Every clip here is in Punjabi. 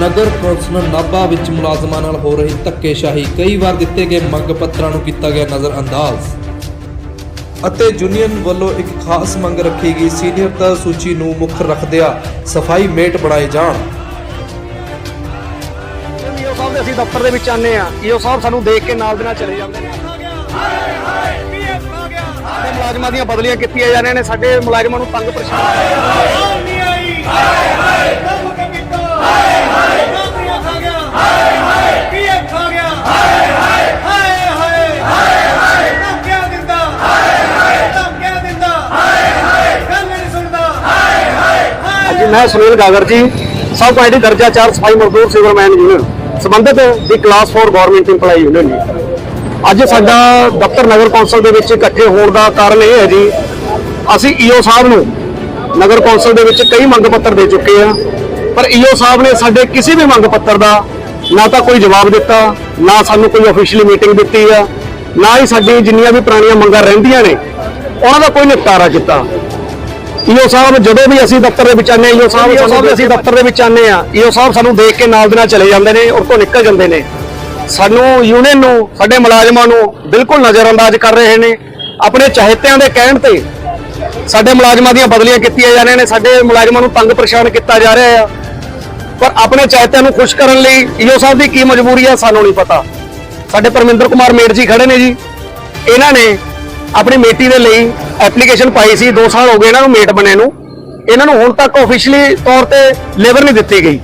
ਨਗਰ ਕੌਂਸਲ ਨਾਭਾ ਵਿੱਚ ਮੁਲਾਜ਼ਮਾਂ ਨਾਲ ਹੋ ਰਹੀ ਧੱਕੇਸ਼ਾਹੀ। ਕਈ ਵਾਰ ਦਿੱਤੇ ਗਏ ਮੰਗ ਪੱਤਰਾਂ ਨੂੰ ਕੀਤਾ ਗਿਆ ਨਜ਼ਰ ਅੰਦਾਜ਼ ਅਤੇ ਯੂਨੀਅਨ ਵੱਲੋਂ ਇੱਕ ਖਾਸ ਮੰਗ ਰੱਖੀ ਗਈ ਸੀਨੀਅਰਤਾ ਸੂਚੀ ਨੂੰ ਮੁੱਖ ਰੱਖਦਿਆਂ ਸਫ਼ਾਈ ਮੇਟ ਬਣਾਏ ਜਾਣ। ਈਓ ਸਾਹਿਬ ਦੇ ਅਸੀਂ ਦਫ਼ਤਰ ਦੇ ਵਿੱਚ ਆਨੇ ਆ ਈਓ ਸਾਹਿਬ ਸਾਨੂੰ ਦੇਖ ਕੇ ਨਾਲ ਦੇ ਨਾਲ ਚਲੇ ਜਾਂਦੇ ਨੇ। ਸਾਡੇ ਮੁਲਾਜ਼ਮਾਂ ਦੀਆਂ ਬਦਲੀਆਂ ਕੀਤੀਆਂ ਜਾ ਰਹੀਆਂ ਨੇ ਸਾਡੇ ਮੁਲਾਜ਼ਮਾਂ ਨੂੰ ਤੰਗ ਪਰੇਸ਼ਾਨ ਅੱਜ ਮੈਂ ਸੁਨੀਲ ਗਾਗਰ ਜੀ ਸਬ ਕੁਆਲਿਟੀ ਦਰਜਾ 4 ਸਫ਼ਾਈ ਮਜ਼ਦੂਰ ਸਿਵਰਮੈਨ ਯੂਨੀਅਨ, ਸੰਬੰਧਿਤ ਦੀ ਕਲਾਸ 4 ਗਵਰਨਮੈਂਟ EMPLOYE ਯੂਨੀਅਨ ਜੀ। ਅੱਜ ਸਾਡਾ ਦਫ਼ਤਰ ਨਗਰ ਕੌਂਸਲ ਦੇ ਵਿੱਚ ਇਕੱਠੇ ਹੋਣ ਦਾ ਕਾਰਨ ਇਹ ਹੈ ਜੀ, ਅਸੀਂ ਈਓ ਸਾਹਿਬ ਨੂੰ ਨਗਰ ਕੌਂਸਲ ਦੇ ਵਿੱਚ ਕਈ ਮੰਗ ਪੱਤਰ ਦੇ ਚੁੱਕੇ ਆ ਪਰ ਈਓ ਸਾਹਿਬ ਨੇ ਸਾਡੇ ਕਿਸੇ ਵੀ ਮੰਗ ਪੱਤਰ ਦਾ ਨਾ ਤਾਂ ਕੋਈ ਜਵਾਬ ਦਿੱਤਾ, ਨਾ ਸਾਨੂੰ ਕੋਈ ਅਫੀਸ਼ੀਅਲੀ ਮੀਟਿੰਗ ਦਿੱਤੀ ਆ, ਨਾ ਹੀ ਸਾਡੀ ਜਿੰਨੀਆਂ ਵੀ ਪੁਰਾਣੀਆਂ ਮੰਗਾਂ ਰਹਿੰਦੀਆਂ ਨੇ, ਉਹਨਾਂ ਦਾ ਕੋਈ ਨਿਪਟਾਰਾ ਕੀਤਾ। ਈਓ ਸਾਹਿਬ ਜਦੋਂ ਵੀ ਅਸੀਂ ਦਫ਼ਤਰ ਦੇ ਵਿੱਚ ਆਨੇ ਈਓ ਸਾਹਿਬ ਸਾਨੂੰ ਅਸੀਂ ਦਫ਼ਤਰ ਦੇ ਵਿੱਚ ਆਨੇ ਆ ਈਓ ਸਾਹਿਬ ਸਾਨੂੰ ਦੇਖ ਕੇ ਨਾਲ ਦੇ ਨਾਲ ਚਲੇ ਜਾਂਦੇ ਨੇ ਔਰ ਤੋਂ ਨਿਕਲ ਜਾਂਦੇ ਨੇ। ਸਾਨੂੰ ਯੂਨੀਅਨ ਨੂੰ ਸਾਡੇ ਮੁਲਾਜ਼ਮਾਂ ਨੂੰ ਬਿਲਕੁਲ ਨਜ਼ਰਅੰਦਾਜ਼ ਕਰ ਰਹੇ ਨੇ। ਆਪਣੇ ਚਾਹਤਿਆਂ ਦੇ ਕਹਿਣ ਤੇ ਸਾਡੇ ਮੁਲਾਜ਼ਮਾਂ ਦੀਆਂ ਬਦਲੀਆਂ ਕੀਤੀਆਂ ਜਾ ਰਹੀਆਂ ਨੇ ਸਾਡੇ ਮੁਲਾਜ਼ਮਾਂ ਨੂੰ ਤੰਗ ਪਰੇਸ਼ਾਨ ਕੀਤਾ ਜਾ ਰਿਹਾ ਆ। ਪਰ ਆਪਣੇ ਚਾਹਤਿਆਂ ਨੂੰ ਖੁਸ਼ ਕਰਨ ਲਈ ਈਓ ਸਾਹਿਬ ਦੀ ਕੀ ਮਜਬੂਰੀ ਹੈ ਸਾਨੂੰ ਨਹੀਂ ਪਤਾ। ਸਾਡੇ ਪਰਮਿੰਦਰ ਕੁਮਾਰ ਮੇਟ ਜੀ ਖੜੇ ਨੇ ਜੀ। ਇਹਨਾਂ ਨੇ ਆਪਣੀ ਮੇਟੀ ਦੇ ਲਈ ਐਪਲੀਕੇਸ਼ਨ ਪਾਈ ਸੀ 2 ਸਾਲ ਹੋ ਗਏ ਇਹਨਾਂ ਨੂੰ ਮੇਟ ਬਣੇ ਨੂੰ। ਇਹਨਾਂ ਨੂੰ ਹੁਣ ਤੱਕ ਆਫੀਸ਼ੀਅਲੀ ਤੌਰ ਤੇ ਲੇਬਰ ਨਹੀਂ ਦਿੱਤੀ ਗਈ।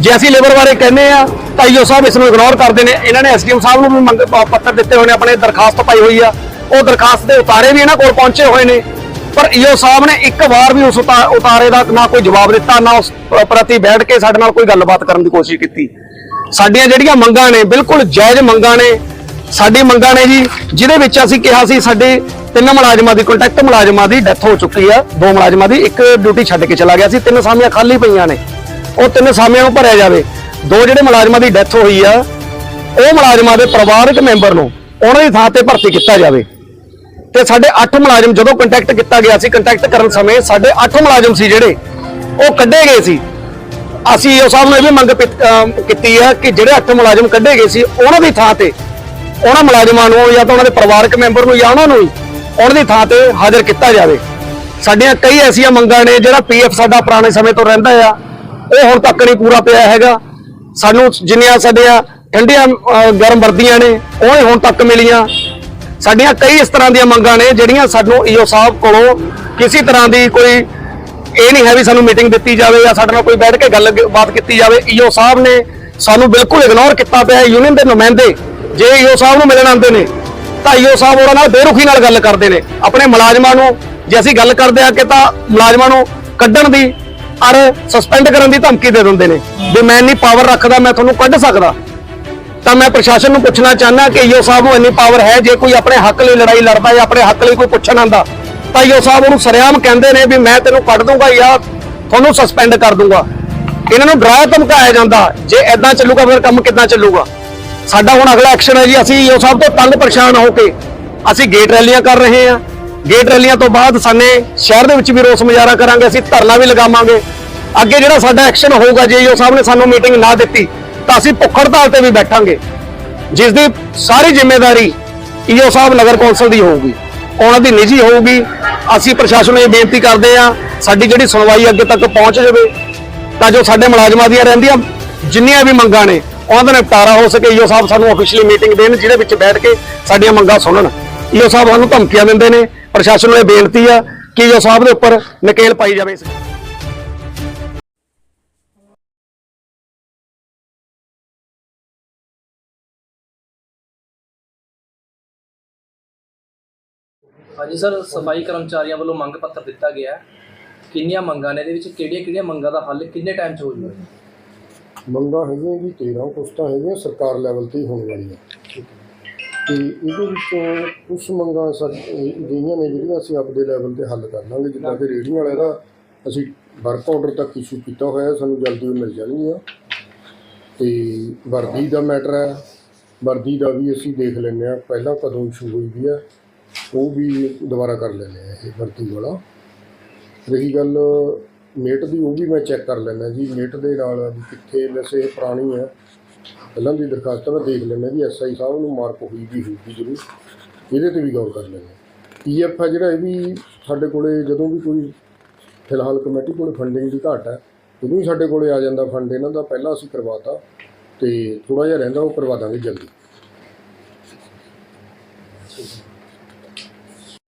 ਜੇ ਅਸੀਂ ਲੇਬਰ ਬਾਰੇ ਕਹਿੰਦੇ ਆ ਤਾਂ ਈਓ ਸਾਹਿਬ ਇਸ ਨੂੰ ਇਗਨੋਰ ਕਰਦੇ ਨੇ। ਇਹਨਾਂ ਨੇ ਐਸਡੀਐਮ ਸਾਹਿਬ ਨੂੰ ਵੀ ਮੰਗ ਪੱਤਰ ਦਿੱਤੇ ਹੋਏ ਨੇ ਆਪਣੇ ਦਰਖਾਸਤ ਪਾਈ ਹੋਈ ਆ। ਉਹ ਦਰਖਾਸਤ ਦੇ ਉਤਾਰੇ ਵੀ ਇਹਨਾਂ ਕੋਲ ਪਹੁੰਚੇ ਹੋਏ ਨੇ। ਪਰ ਈਓ ਸਾਹਿਬ ਨੇ ਇੱਕ ਵਾਰ ਵੀ ਉਸ ਉਤਾ- ਉਤਾਰੇ ਦਾ ਨਾ ਕੋਈ ਜਵਾਬ ਦਿੱਤਾ, ਨਾ ਉਸ ਪ੍ਰਤੀ ਬੈਠ ਕੇ ਸਾਡੇ ਨਾਲ ਕੋਈ ਗੱਲਬਾਤ ਕਰਨ ਦੀ ਕੋਸ਼ਿਸ਼ ਕੀਤੀ। ਸਾਡੀਆਂ ਜਿਹੜੀਆਂ ਮੰਗਾਂ ਨੇ, ਬਿਲਕੁਲ ਜਾਇਜ਼ ਮੰਗਾਂ ਨੇ। ਸਾਡੀ ਮੰਗਾਂ ਨੇ ਜੀ, ਜਿਹਦੇ ਵਿੱਚ ਅਸੀਂ ਕਿਹਾ ਸੀ ਸਾਡੇ ਤਿੰਨ ਮੁਲਾਜ਼ਮਾਂ ਦੀ ਕੰਟੈਕਟ ਮੁਲਾਜ਼ਮਾਂ ਦੀ ਡੈਥ ਹੋ ਚੁੱਕੀ ਆ। ਦੋ ਮੁਲਾਜ਼ਮਾਂ ਦੀ, ਇੱਕ ਡਿਊਟੀ ਛੱਡ ਕੇ ਚਲਾ ਗਿਆ ਸੀ, ਤਿੰਨ ਸਾਮੀਆਂ ਖਾਲੀ ਪਈਆਂ ਨੇ। ਉਹ ਤਿੰਨ ਸਾਮੀਆਂ ਨੂੰ ਭਰਿਆ ਜਾਵੇ। ਦੋ ਜਿਹੜੇ ਮੁਲਾਜ਼ਮਾਂ ਦੀ ਡੈਥ ਹੋਈ ਆ, ਉਹ ਮੁਲਾਜ਼ਮਾਂ ਦੇ ਪਰਿਵਾਰਕ ਮੈਂਬਰ ਨੂੰ ਉਹਨਾਂ ਦੀ ਥਾਂ ਤੇ ਭਰਤੀ ਕੀਤਾ ਜਾਵੇ। ਤੇ ਸਾਡੇ 8 ਮੁਲਾਜ਼ਮ ਜਦੋਂ ਕੰਟੈਕਟ ਕੀਤਾ ਗਿਆ ਸੀ ਕੰਟੈਕਟ ਕਰਨ ਸਮੇਂ ਸਾਡੇ 8 ਮੁਲਾਜ਼ਮ ਸੀ ਜਿਹੜੇ, ਉਹ ਕੱਢੇ ਗਏ ਸੀ। ਅਸੀਂ ਉਹ ਸਾਹਿਬ ਨੂੰ ਇਹ ਵੀ ਮੰਗ ਕੀਤੀ ਹੈ ਕਿ ਜਿਹੜੇ 8 ਮੁਲਾਜ਼ਮ ਕੱਢੇ ਗਏ ਸੀ, ਉਹਨਾਂ ਦੀ ਥਾਂ ਤੇ ਉਹਨਾਂ ਮੁਲਾਜ਼ਮਾਂ ਨੂੰ ਜਾਂ ਤਾਂ ਉਹਨਾਂ ਦੇ ਪਰਿਵਾਰਕ ਮੈਂਬਰ ਨੂੰ ਜਾਂ ਉਹਨਾਂ ਨੂੰ ਹੀ ਉਹਨਾਂ ਦੀ ਥਾਂ ਤੇ ਹਾਜ਼ਰ ਕੀਤਾ ਜਾਵੇ। ਸਾਡੀਆਂ ਕਈ ਐਸੀਆਂ ਮੰਗਾਂ ਨੇ ਜਿਹੜਾ ਪੀਐਫ ਸਾਡਾ ਪੁਰਾਣੇ ਸਮੇਂ ਤੋਂ ਰਹਿੰਦਾ ਆ, ਉਹ ਹੁਣ ਤੱਕ ਨਹੀਂ ਪੂਰਾ ਪਿਆ ਹੈਗਾ। ਸਾਨੂੰ ਜਿੰਨੀਆਂ ਸਾਡੀਆਂ ਠੰਡੀਆਂ ਗਰਮ ਵਰਦੀਆਂ ਨੇ, ਉਹ ਹੁਣ ਤੱਕ ਮਿਲੀਆਂ। ਸਾਡੀਆਂ ਕਈ ਇਸ ਤਰ੍ਹਾਂ ਦੀਆਂ ਮੰਗਾਂ ਨੇ ਜਿਹੜੀਆਂ ਸਾਨੂੰ ਈਓ ਸਾਹਿਬ ਕੋਲੋਂ ਕਿਸੇ ਤਰ੍ਹਾਂ ਦੀ ਕੋਈ ਇਹ ਨਹੀਂ ਹੈ ਵੀ ਸਾਨੂੰ ਮੀਟਿੰਗ ਦਿੱਤੀ ਜਾਵੇ ਜਾਂ ਸਾਡੇ ਨਾਲ ਕੋਈ ਬੈਠ ਕੇ ਗੱਲ ਬਾਤ ਕੀਤੀ ਜਾਵੇ। ਈਓ ਸਾਹਿਬ ਨੇ ਸਾਨੂੰ ਬਿਲਕੁਲ ਇਗਨੋਰ ਕੀਤਾ ਪਿਆ ਯੂਨੀਅਨ ਦੇ ਨੁਮਾਇੰਦੇ ਜੇ ਈਓ ਸਾਹਿਬ ਨੂੰ ਮਿਲਣ ਆਉਂਦੇ ਨੇ, ਤਾਂ ਈਓ ਸਾਹਿਬ ਉਹਨਾਂ ਨਾਲ ਬੇਰੁਖੀ ਨਾਲ ਗੱਲ ਕਰਦੇ ਨੇ। ਆਪਣੇ ਮੁਲਾਜ਼ਮਾਂ ਨੂੰ, ਜੇ ਅਸੀਂ ਗੱਲ ਕਰਦੇ ਆ ਕਿ ਤਾਂ ਮੁਲਾਜ਼ਮਾਂ ਨੂੰ ਕੱਢਣ ਦੀ ਔਰ ਸਸਪੈਂਡ ਕਰਨ ਦੀ ਧਮਕੀ ਦੇ ਦਿੰਦੇ ਨੇ। ਵੀ ਮੈਂ ਇੰਨੀ ਪਾਵਰ ਰੱਖਦਾ, ਮੈਂ ਤੁਹਾਨੂੰ ਕੱਢ ਸਕਦਾ। ਤਾਂ ਮੈਂ ਪ੍ਰਸ਼ਾਸਨ ਨੂੰ ਪੁੱਛਣਾ ਚਾਹੁੰਦਾ ਕਿ ਈਓ ਸਾਹਿਬ ਨੂੰ ਇੰਨੀ ਪਾਵਰ ਹੈ, ਜੇ ਕੋਈ ਆਪਣੇ ਹੱਕ ਲਈ ਲੜਾਈ ਲੜਦਾ ਜਾਂ ਆਪਣੇ ਹੱਕ ਲਈ ਕੋਈ ਪੁੱਛਣ ਆਂਦਾ ਤਾਂ ਈਓ ਸਾਹਿਬ ਉਹਨੂੰ ਸਰਿਆਮ ਕਹਿੰਦੇ ਨੇ ਵੀ ਮੈਂ ਤੈਨੂੰ ਕੱਢ ਦੂੰਗਾ ਜਾਂ ਤੁਹਾਨੂੰ ਸਸਪੈਂਡ ਕਰ ਦੂੰਗਾ। ਇਹਨਾਂ ਨੂੰ ਡਰਾ ਧਮਕਾਇਆ ਜਾਂਦਾ, ਜੇ ਐਦਾਂ ਚੱਲੂਗਾ ਫਿਰ ਕੰਮ ਕਿੱਦਾਂ ਚੱਲੂਗਾ? ਸਾਡਾ ਹੁਣ ਅਗਲਾ ਐਕਸ਼ਨ ਹੈ ਜੀ, ਅਸੀਂ ਈਓ ਸਾਹਿਬ ਤੋਂ ਤੰਗ ਪਰੇਸ਼ਾਨ ਹੋ ਕੇ ਅਸੀਂ ਗੇਟ ਰੈਲੀਆਂ ਕਰ ਰਹੇ ਹਾਂ। ਗੇਟ ਰੈਲੀਆਂ ਤੋਂ ਬਾਅਦ ਸਾਨੇ ਸ਼ਹਿਰ ਦੇ ਵਿੱਚ ਵੀ ਰੋਸ ਮੁਜ਼ਾਹਰਾ ਕਰਾਂਗੇ, ਅਸੀਂ ਧਰਨਾ ਵੀ ਲਗਾਵਾਂਗੇ। ਅੱਗੇ ਜਿਹੜਾ ਸਾਡਾ ਐਕਸ਼ਨ ਹੋਊਗਾ, ਜੇ ਈਓ ਸਾਹਿਬ ਨੇ ਸਾਨੂੰ ਮੀਟਿੰਗ ਨਾ ਦਿੱਤੀ, ਤਾਂ ਅਸੀਂ ਭੁੱਖ ਹੜਤਾਲ ਤੇ ਵੀ ਬੈਠਾਂਗੇ। ਜਿਸ ਦੀ ਸਾਰੀ ਜ਼ਿੰਮੇਵਾਰੀ ਈਓ ਸਾਹਿਬ ਨਗਰ ਕੌਂਸਲ ਦੀ ਹੋਊਗੀ। ਉਹਨਾਂ ਦੀ ਨਿੱਜੀ ਹੋਊਗੀ। ਅਸੀਂ ਪ੍ਰਸ਼ਾਸਨ ਨੂੰ ਇਹ ਬੇਨਤੀ ਕਰਦੇ ਹਾਂ, ਸਾਡੀ ਜਿਹੜੀ ਸੁਣਵਾਈ ਅੱਗੇ ਤੱਕ ਪਹੁੰਚ ਜਾਵੇ, ਤਾਂ ਜੋ ਸਾਡੇ ਮੁਲਾਜ਼ਮਾਂ ਦੀਆਂ ਰਹਿੰਦੀਆਂ ਜਿੰਨੀਆਂ ਵੀ ਮੰਗਾਂ ਨੇ, ਉਹਨਾਂ ਦਾ ਨਿਪਟਾਰਾ ਹੋ ਸਕੇ। ਈਓ ਸਾਹਿਬ ਸਾਨੂੰ ਅਫੀਸ਼ੀਅਲੀ ਮੀਟਿੰਗ ਦੇਣ, ਜਿਹਦੇ ਵਿੱਚ ਬੈਠ ਕੇ ਸਾਡੀਆਂ ਮੰਗਾਂ ਸੁਣਨ। ਈਓ ਸਾਹਿਬ ਸਾਨੂੰ ਧਮਕੀਆਂ ਦਿੰਦੇ ਨੇ, ਪ੍ਰਸ਼ਾਸਨ ਨੂੰ ਇਹ ਬੇਨਤੀ ਆ ਕਿ ਈਓ ਸਾਹਿਬ ਦੇ ਉੱਪਰ ਨਕੇਲ ਪਾਈ ਜਾਵੇ ਇਸ ਹਾਂਜੀ ਸਰ, ਸਫ਼ਾਈ ਕਰਮਚਾਰੀਆਂ ਵੱਲੋਂ ਮੰਗ ਪੱਤਰ ਦਿੱਤਾ ਗਿਆ ਕਿੰਨੀਆਂ ਮੰਗਾਂ ਨੇ, ਇਹਦੇ ਵਿੱਚ ਕਿਹੜੀਆਂ ਕਿਹੜੀਆਂ ਮੰਗਾਂ ਦਾ ਹੱਲ ਕਿੰਨੇ ਟਾਈਮ 'ਚ ਹੋ ਜੂਗਾ ਮੰਗਾਂ ਹੈਗੀਆਂ ਜੀ 13 ਪੁਸਤਾਂ ਹੈਗੀਆਂ ਸਰਕਾਰ ਲੈਵਲ ਤੇ ਹੀ ਹੋਣ ਵਾਲੀਆਂ। ਤੇ ਇਹਦੇ ਵਿੱਚੋਂ ਕੁਝ ਮੰਗਾਂ ਸਾ ਜਿਹੜੀਆਂ ਨੇ ਜਿਹੜੀਆਂ ਅਸੀਂ ਆਪਦੇ ਲੈਵਲ ਤੇ ਹੱਲ ਕਰ ਲਾਂਗੇ। ਜਿੱਦਾਂ ਕਿ ਰੇੜੀਆਂ ਵਾਲੇ ਦਾ ਅਸੀਂ ਵਰਕ ਆਰਡਰ ਤੱਕ ਇਸ਼ੂ ਕੀਤਾ ਹੋਇਆ ਸਾਨੂੰ ਜਲਦੀ ਉਹ ਮਿਲ ਜਾਣਗੀਆਂ। ਤੇ ਵਰਦੀ ਦਾ ਮੈਟਰ ਹੈ। ਵਰਦੀ ਦਾ ਵੀ ਅਸੀਂ ਦੇਖ ਲੈਂਦੇ ਆ ਪਹਿਲਾਂ ਕਦੋਂ ਇਸ਼ੂ ਹੋਈ ਵੀ ਹੈ, ਉਹ ਵੀ ਦੁਬਾਰਾ ਕਰ ਲੈਂਦੇ ਆ ਇਹ ਵਰਦੀ ਵਾਲਾ। ਰਹੀ ਗੱਲ ਮੇਟ ਦੀ ਉਹ ਵੀ ਮੈਂ ਚੈੱਕ ਕਰ ਲੈਣਾ ਜੀ, ਮੇਟ ਦੇ ਨਾਲ ਵੀ ਕਿੱਥੇ ਵੈਸੇ ਪੁਰਾਣੀ ਹੈ ਪਹਿਲਾਂ ਦੀ ਦਰਖਾਸਤ ਮੈਂ ਦੇਖ ਲੈਣਾ ਜੀ ਐਸਆਈ ਸਾਹਿਬ ਨੂੰ ਮਾਰਕ ਹੋਈ ਵੀ ਹੋਊਗੀ ਜ਼ਰੂਰ। ਇਹਦੇ ਤੇ ਵੀ ਗੌਰ ਕਰ ਲੈਣਾ ਪੀਐਫ ਆ ਜਿਹੜਾ ਇਹ ਵੀ ਸਾਡੇ ਕੋਲੇ ਜਦੋਂ ਵੀ ਕੋਈ ਫਿਲਹਾਲ ਕਮੇਟੀ ਕੋਲ ਫੰਡਿੰਗ ਦੀ ਘਾਟ ਹੈ ਉਦੋਂ ਹੀ ਸਾਡੇ ਕੋਲੇ ਆ ਜਾਂਦਾ ਫੰਡ ਇਹਨਾਂ ਦਾ ਪਹਿਲਾਂ ਅਸੀਂ ਕਰਵਾਤਾ ਤੇ ਥੋੜਾ ਜਿਹਾ ਰਹਿੰਦਾ, ਉਹ ਕਰਵਾ ਦਾਂਗੇ ਜਲਦੀ।